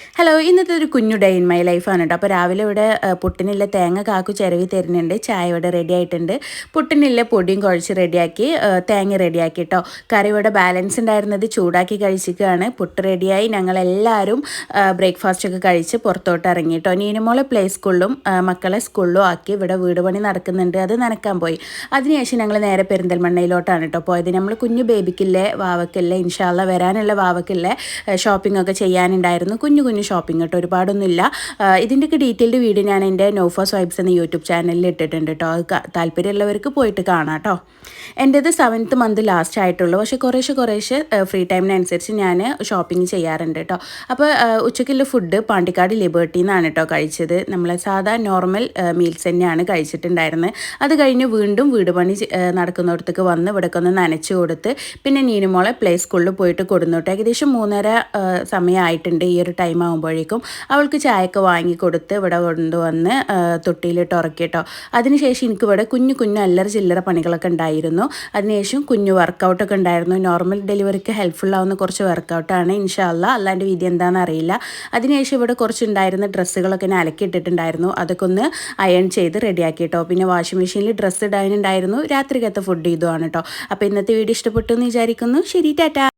Hello ഇന്നത്തെ ഒരു കുഞ്ഞു ഡേ ഇൻ മൈ ലൈഫാണ് കേട്ടോ അപ്പോൾ രാവിലെ ഇവിടെ പുട്ടിനുള്ള തേങ്ങ കാക്കു ചിരവി തരുന്നുണ്ട്. ചായ ഇവിടെ റെഡി ആയിട്ടുണ്ട്. പുട്ടിനില്ല പൊടിയും കുഴച്ച് റെഡിയാക്കി തേങ്ങ റെഡിയാക്കി കേട്ടോ കറി ഇവിടെ ബാലൻസ് ഉണ്ടായിരുന്നത് ചൂടാക്കി കഴിച്ചിരിക്കുകയാണ് പുട്ട് റെഡിയായി ഞങ്ങളെല്ലാവരും ബ്രേക്ക്ഫാസ്റ്റ് ഒക്കെ കഴിച്ച് പുറത്തോട്ട് ഇറങ്ങി കേട്ടോ നീനുമോളെ പ്ലേ സ്കൂളിലും മക്കളെ സ്കൂളിലും ആക്കി ഇവിടെ വീട് പണി നടക്കുന്നുണ്ട്. അത് നനക്കാൻ പോയി. അതിനുശേഷം ഞങ്ങൾ നേരെ പെരിന്തൽമണ്ണയിലോട്ടാണ് കേട്ടോ പോയത്. നമ്മൾ കുഞ്ഞു ബേബിക്കില്ലേ വാവക്കില്ലേ ഇൻഷാല്ല വരാനുള്ള വാവക്കില്ലേ ഷോപ്പിംഗ് ഒക്കെ ചെയ്യാനുണ്ടായിരുന്നു. കുഞ്ഞു കുഞ്ഞു ഷോപ്പിംഗ് കേട്ടോ ഒരുപാടൊന്നുമില്ല. ഇതിന്റെയൊക്കെ ഡീറ്റെയിൽഡ് വീഡിയോ ഞാൻ എന്റെ നോഫ സ്വൈബ്സ് എന്ന യൂട്യൂബ് ചാനലിൽ ഇട്ടിട്ടുണ്ട് കേട്ടോ. താല്പര്യമുള്ളവർക്ക് പോയിട്ട് കാണാം കേട്ടോ. എന്റേത് സെവൻത്ത് മന്ത് ലാസ്റ്റ് ആയിട്ടുള്ളൂ. പക്ഷേ കുറേശ്ശെ കുറേശ്ശെ ഫ്രീ ടൈമിനനുസരിച്ച് ഞാൻ ഷോപ്പിംഗ് ചെയ്യാറുണ്ട് കേട്ടോ. അപ്പോൾ ഉച്ചയ്ക്കുള്ള ഫുഡ് പാണ്ടിക്കാട് ലിബേർട്ടിയിൽ നിന്നാണ് കേട്ടോ കഴിച്ചത്. നമ്മൾ സാധാ നോർമൽ മീൽസ് തന്നെയാണ് കഴിച്ചിട്ടുണ്ടായിരുന്നത്. അത് കഴിഞ്ഞ് വീണ്ടും വീട് പണി നടക്കുന്നിടത്തേക്ക് വന്ന് ഇവിടേക്ക് ഒന്ന് നനച്ച് കൊടുത്ത് പിന്നെ നീനുമോളെ പ്ലേ സ്കൂളിൽ പോയിട്ട് കൊടുന്നു കേട്ടോ. ഏകദേശം മൂന്നര സമയമായിട്ടുണ്ട് ഈ ഒരു ടൈം ആകുമ്പോഴേക്കും അവൾക്ക് ചായയൊക്കെ വാങ്ങി കൊടുത്ത് ഇവിടെ കൊണ്ടുവന്ന് തൊട്ടിയിലിട്ട് ഉറക്കിയിട്ടോ. അതിനുശേഷം എനിക്ക് ഇവിടെ കുഞ്ഞു കുഞ്ഞു അല്ലറ ചില്ലറ പണികളൊക്കെ ഉണ്ടായിരുന്നു. അതിനുശേഷം കുഞ്ഞു വർക്കൗട്ടൊക്കെ ഉണ്ടായിരുന്നു. നോർമൽ ഡെലിവറിക്ക് ഹെൽപ്ഫുൾ ആവുന്ന കുറച്ച് വർക്കൗട്ടാണ് ഇൻഷാല്ല അല്ലാണ്ട് വിധി എന്താണെന്ന് അറിയില്ല. അതിനുശേഷം ഇവിടെ കുറച്ച് ഉണ്ടായിരുന്ന ഡ്രസ്സുകളൊക്കെ ഞാൻ അലക്കിയിട്ടിട്ടുണ്ടായിരുന്നു. അതൊക്കെ ഒന്ന് അയൺ ചെയ്ത് റെഡിയാക്കി കേട്ടോ പിന്നെ വാഷിംഗ് മെഷീനിൽ ഡ്രസ്സ് ഇടാനുണ്ടായിരുന്നു. രാത്രിക്കത്തെ ഫുഡ് ഇതുമാണ് കേട്ടോ അപ്പോൾ ഇന്നത്തെ വീഡിയോ ഇഷ്ടപ്പെട്ടു എന്ന് വിചാരിക്കുന്നു. ശരി ടാറ്റാ.